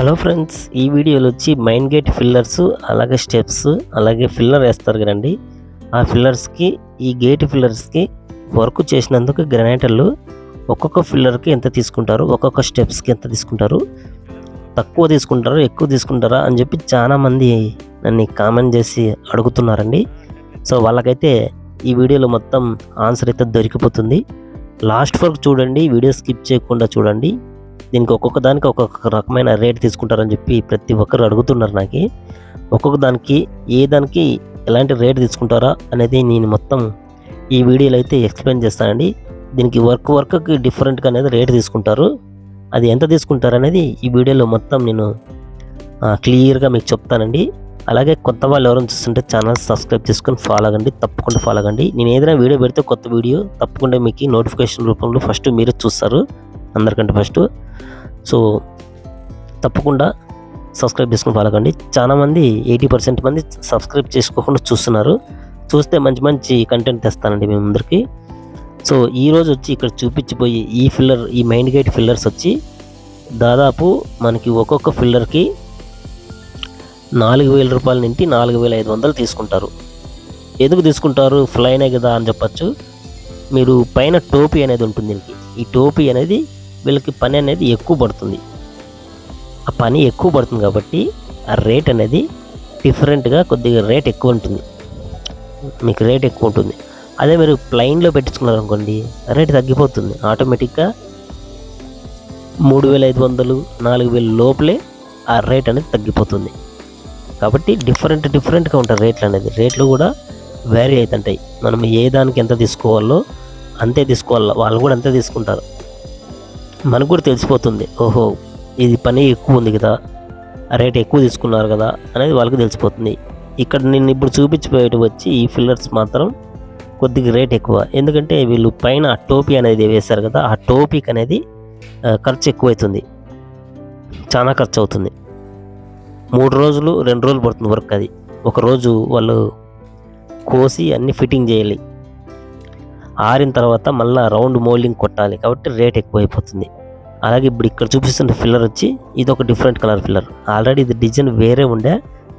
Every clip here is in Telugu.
హలో ఫ్రెండ్స్ ఈ వీడియోలో వచ్చి మైన్ గేట్ ఫిల్లర్స్ అలాగే స్టెప్స్ అలాగే ఫిల్లర్ వేస్తారు కదండి. ఆ ఫిల్లర్స్కి ఈ గేట్ ఫిల్లర్స్కి వర్క్ చేసినందుకు గ్రానైటర్లు ఒక్కొక్క ఫిల్లర్కి ఎంత తీసుకుంటారు ఒక్కొక్క స్టెప్స్కి ఎంత తీసుకుంటారు తక్కువ తీసుకుంటారు ఎక్కువ తీసుకుంటారా అని చెప్పి చాలామంది నన్ను కామెంట్ చేసి అడుగుతున్నారండి. సో వాళ్ళకైతే ఈ వీడియోలో మొత్తం ఆన్సర్ అయితే దొరికిపోతుంది. లాస్ట్ వరకు చూడండి వీడియో స్కిప్ చేయకుండా చూడండి. దీనికి ఒక్కొక్క దానికి ఒక్కొక్క రకమైన రేట్ తీసుకుంటారని చెప్పి ప్రతి ఒక్కరు అడుగుతున్నారు నాకు. ఒక్కొక్క దానికి ఏ దానికి ఎలాంటి రేట్ తీసుకుంటారా అనేది నేను మొత్తం ఈ వీడియోలో అయితే ఎక్స్ప్లెయిన్ చేస్తానండి. దీనికి వర్క్ వర్క్కి డిఫరెంట్గా అనేది రేట్ తీసుకుంటారు. అది ఎంత తీసుకుంటారు అనేది ఈ వీడియోలో మొత్తం నేను క్లియర్గా మీకు చెప్తానండి. అలాగే కొత్త వాళ్ళు ఎవరైనా చూస్తుంటే ఛానల్ సబ్స్క్రైబ్ చేసుకొని ఫాలో అవ్వండి. తప్పకుండా ఫాలో అవ్వండి. నేను ఏదైనా వీడియో పెడితే కొత్త వీడియో తప్పకుండా మీకు నోటిఫికేషన్ రూపంలో ఫస్ట్ మీరే చూస్తారు. అందరికంటే ఫస్ట్ సో తప్పకుండా సబ్స్క్రైబ్ చేసుకుని ఫాలో కండి. చాలామంది ఎయిటీ పర్సెంట్ మంది సబ్స్క్రైబ్ చేసుకోకుండా చూస్తున్నారు. చూస్తే మంచి మంచి కంటెంట్ తెస్తానండి మేము అందరికి సో ఈ రోజు వచ్చి ఇక్కడ చూపించిపోయి ఈ ఫిల్లర్ ఈ మైండ్ గేట్ ఫిల్లర్స్ వచ్చి దాదాపు మనకి ఒక్కొక్క ఫిల్లర్కి నాలుగు వేల రూపాయల నుండి నాలుగు వేల ఐదు వందలు తీసుకుంటారు. ఎందుకు తీసుకుంటారు? ఫ్లైనే కదా అని చెప్పచ్చు. మీరు పైన టోపీ అనేది ఉంటుంది దీనికి. ఈ టోపీ అనేది వీళ్ళకి పని అనేది ఎక్కువ పడుతుంది. ఆ పని ఎక్కువ పడుతుంది కాబట్టి ఆ రేట్ అనేది డిఫరెంట్గా కొద్దిగా రేట్ ఎక్కువ ఉంటుంది. మీకు రేట్ ఎక్కువ ఉంటుంది. అదే మీరు ప్లైన్లో పెట్టించుకున్నారు అనుకోండి రేట్ తగ్గిపోతుంది. ఆటోమేటిక్గా మూడు వేల ఐదు వందలు నాలుగు వేల లోపలే ఆ రేట్ అనేది తగ్గిపోతుంది. కాబట్టి డిఫరెంట్ డిఫరెంట్గా ఉంటాయి రేట్లు అనేది. రేట్లు కూడా వేరీ అవుతుంటాయి. మనం ఏ దానికి ఎంత తీసుకోవాలో అంతే తీసుకోవాలి వాళ్ళు కూడా అంతే తీసుకుంటారు. మనకు కూడా తెలిసిపోతుంది. ఓహో ఇది పని ఎక్కువ ఉంది కదా. ఆ రేట్ ఎక్కువ తీసుకున్నారు కదా అనేది వాళ్ళకి తెలిసిపోతుంది. ఇక్కడ నేను ఇప్పుడు చూపించిపోయేటి వచ్చి ఈ ఫిల్లర్స్ మాత్రం కొద్దిగా రేట్ ఎక్కువ. ఎందుకంటే వీళ్ళు పైన ఆ టోపీ అనేది వేశారు కదా ఆ టోపీకి అనేది ఖర్చు ఎక్కువైతుంది. చాలా ఖర్చు అవుతుంది. మూడు రోజులు రెండు రోజులు పడుతుంది వర్క్ అది. ఒక రోజు వాళ్ళు కోసి అన్ని ఫిట్టింగ్ చేయాలి. ఆరిన తర్వాత మళ్ళీ రౌండ్ మోల్డింగ్ కొట్టాలి కాబట్టి రేట్ ఎక్కువ అయిపోతుంది అలాగే ఇప్పుడు ఇక్కడ చూపిస్తున్న ఫిల్లర్ వచ్చి ఇది ఒక డిఫరెంట్ కలర్ ఫిల్లర్. ఆల్రెడీ ఇది డిజైన్ వేరే ఉండే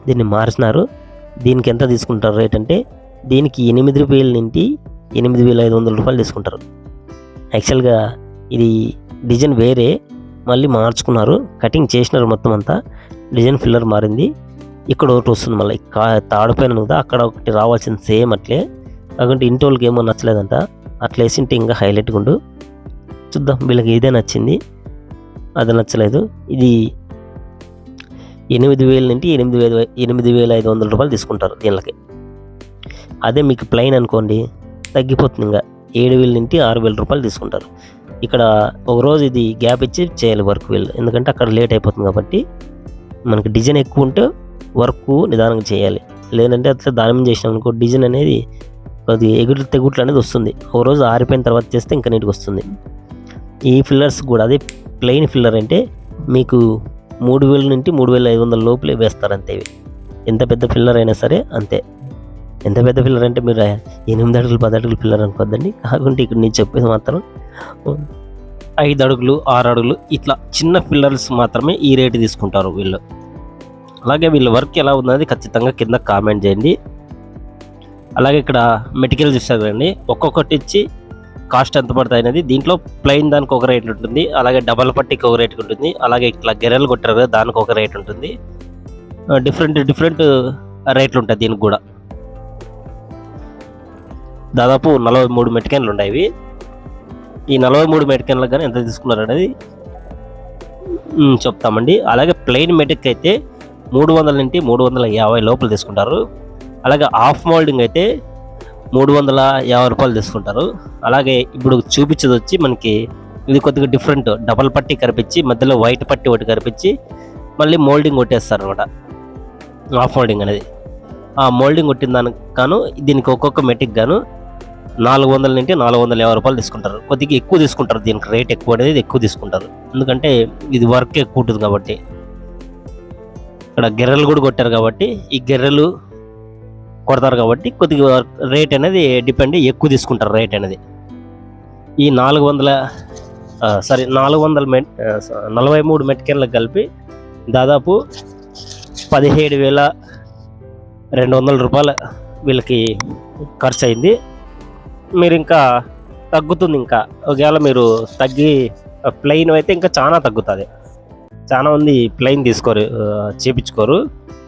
దీన్ని మార్చినారు దీనికి ఎంత తీసుకుంటారు రేట్ అంటే దీనికి ఎనిమిది వేల నుండి ఎనిమిది వేల ఐదు వందల రూపాయలు తీసుకుంటారు. యాక్చువల్గా ఇది డిజైన్ వేరే మళ్ళీ మార్చుకున్నారు. కటింగ్ చేసినారు మొత్తం అంతా డిజైన్ ఫిల్లర్ మారింది. ఇక్కడ ఒకటి వస్తుంది మళ్ళీ కా తాడిపోయిన కదా అక్కడ ఒకటి రావాల్సింది సేమ్ అట్లే. కాకుంటే ఇంటి వాళ్ళకి ఏమో నచ్చలేదంట. అట్లా వేసింటే ఇంకా హైలైట్గా ఉండు. చూద్దాం వీళ్ళకి ఇదే నచ్చింది. అది నచ్చలేదు. ఇది ఎనిమిది వేల నుండి ఎనిమిది వేల ఎనిమిది వేల ఐదు వందల రూపాయలు తీసుకుంటారు దీనికి అదే మీకు ప్లెయిన్ అనుకోండి తగ్గిపోతుంది ఇంకా. ఏడు వేల నుండి ఆరు వేల రూపాయలు తీసుకుంటారు. ఇక్కడ ఒక రోజు ఇది గ్యాప్ ఇచ్చి చేయాలి వర్క్ వీళ్ళు. ఎందుకంటే అక్కడ లేట్ అయిపోతుంది కాబట్టి మనకి డిజైన్ ఎక్కువ ఉంటే వర్క్ నిదానంగా చేయాలి. లేదంటే అట్లా దాని మీద చేసినాం అనుకో డిజైన్ అనేది అది ఎగుడు తెగుట్లు అనేది వస్తుంది. ఒక రోజు ఆరిపోయిన తర్వాత చేస్తే ఇంకా నీట్గా వస్తుంది. ఈ ఫిల్లర్స్ కూడా అదే ప్లెయిన్ ఫిల్లర్ అంటే మీకు మూడు వేల నుండి మూడు వేల ఐదు వందల లోపలే వేస్తారు అంతే ఇవి. ఎంత పెద్ద ఫిల్లర్ అయినా సరే అంతే. ఎంత పెద్ద ఫిల్లర్ అంటే మీరు ఎనిమిది అడుగులు పది అడుగులు ఫిల్లర్ అనుకోద్దండి. కాకుంటే ఇక్కడ నేను చెప్పేది మాత్రం ఐదు అడుగులు ఆరు అడుగులు ఇట్లా చిన్న ఫిల్లర్స్ మాత్రమే ఈ రేటు తీసుకుంటారు వీళ్ళు. అలాగే వీళ్ళ వర్క్ ఎలా ఉన్నది ఖచ్చితంగా కింద కామెంట్ చేయండి. అలాగే ఇక్కడ మెటీరియల్ ఇస్తారు కదండి. ఒక్కొక్కటి ఇచ్చి కాస్ట్ ఎంత పడుతుంది అనేది దీంట్లో ప్లెయిన్ దానికి ఒక రేట్ ఉంటుంది. అలాగే డబల్ పట్టికి ఒక రేట్ ఉంటుంది. అలాగే ఇట్లా గెరెలు కొట్టారు కదా దానికి ఒక రేట్ ఉంటుంది. డిఫరెంట్ డిఫరెంట్ రేట్లు ఉంటాయి దీనికి కూడా. దాదాపు నలభై మూడు మెటికన్లు ఉన్నాయి ఇవి. ఈ నలభై మూడు మెటికెన్లకు కానీ ఎంత తీసుకున్నారు అనేది చెప్తామండి. అలాగే ప్లెయిన్ మెటిక్ అయితే మూడు వందల నుండి మూడు వందల యాభై లోపల తీసుకుంటారు. అలాగే హాఫ్ మోల్డింగ్ అయితే మూడు వందల యాభై రూపాయలు తీసుకుంటారు. అలాగే ఇప్పుడు చూపించేది వచ్చి మనకి ఇది కొద్దిగా డిఫరెంట్ డబల్ పట్టి కరిపించి మధ్యలో వైట్ పట్టి ఒకటి కరిపించి మళ్ళీ మోల్డింగ్ కొట్టేస్తారు అనమాట హాఫ్ మోల్డింగ్ అనేది. ఆ మోల్డింగ్ కొట్టిన దానికి గాను దీనికి ఒక్కొక్క మెటిక్ గాను నాలుగు వందల నుండి నాలుగు వందల యాభై రూపాయలు తీసుకుంటారు. కొద్దిగా ఎక్కువ తీసుకుంటారు. దీనికి రేట్ ఎక్కువ అనేది ఎక్కువ తీసుకుంటారు. ఎందుకంటే ఇది వర్క్ ఎక్కువ ఉంటుంది కాబట్టి. ఇక్కడ గెర్రెలు కూడా కొట్టారు కాబట్టి ఈ గెర్రెలు కొడతారు కాబట్టి కొద్దిగా రేట్ అనేది డిపెండ్ ఎక్కువ తీసుకుంటారు రేట్ అనేది. ఈ నాలుగు వందల సారీ నాలుగు వందల మెట్ నలభై మూడు మెట్కెన్లకు కలిపి దాదాపు పదిహేడు వేల రెండు వందల రూపాయలు వీళ్ళకి ఖర్చు అయింది. మీరు ఇంకా తగ్గుతుంది ఇంకా. ఒకవేళ మీరు తగ్గి ప్లెయిన్ అయితే ఇంకా చాలా తగ్గుతుంది. చాలా మంది ప్లెయిన్ తీసుకోరు చేపించుకోరు.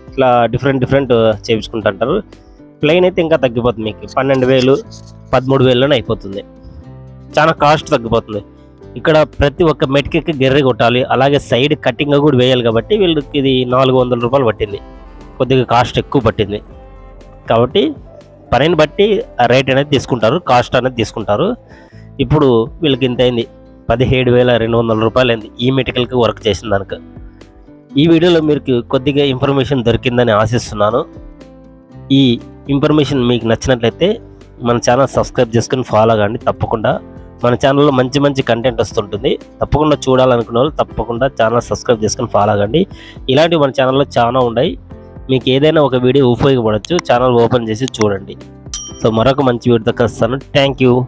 ఇట్లా డిఫరెంట్ డిఫరెంట్ చేపించుకుంటుంటారు ప్లెయిన్ అయితే ఇంకా తగ్గిపోతుంది మీకు. పన్నెండు వేలు పదమూడు వేలలోనే అయిపోతుంది. చాలా కాస్ట్ తగ్గిపోతుంది. ఇక్కడ ప్రతి ఒక్క మెట్కి గెర్రె కొట్టాలి. అలాగే సైడ్ కటింగ్ కూడా వేయాలి కాబట్టి వీళ్ళకి ఇది నాలుగు వందల రూపాయలు పట్టింది. కొద్దిగా కాస్ట్ ఎక్కువ పట్టింది. కాబట్టి పనిని బట్టి రేట్ అనేది తీసుకుంటారు కాస్ట్ అనేది తీసుకుంటారు. ఇప్పుడు వీళ్ళకి ఇంత అయింది. పదిహేడు వేల రెండు వందల రూపాయలు అయింది. ఈ మెటికల్కి వర్క్ చేసిన దానికి. ఈ వీడియోలో మీకు కొద్దిగా ఇన్ఫర్మేషన్ దొరికిందని ఆశిస్తున్నాను. ఈ ఇన్ఫర్మేషన్ మీకు నచ్చినట్లయితే మన ఛానల్ సబ్స్క్రైబ్ చేసుకుని ఫాలో కాండి. తప్పకుండా మన ఛానల్లో మంచి మంచి కంటెంట్ వస్తుంటుంది. తప్పకుండా చూడాలనుకున్న వాళ్ళు తప్పకుండా ఛానల్ సబ్స్క్రైబ్ చేసుకుని ఫాలో కాండి. ఇలాంటివి మన ఛానల్లో చాలా ఉన్నాయి. మీకు ఏదైనా ఒక వీడియో ఉపయోగపడవచ్చు ఛానల్ ఓపెన్ చేసి చూడండి. సో మరొక మంచి వీడియోతో కలుస్తాను. Thank you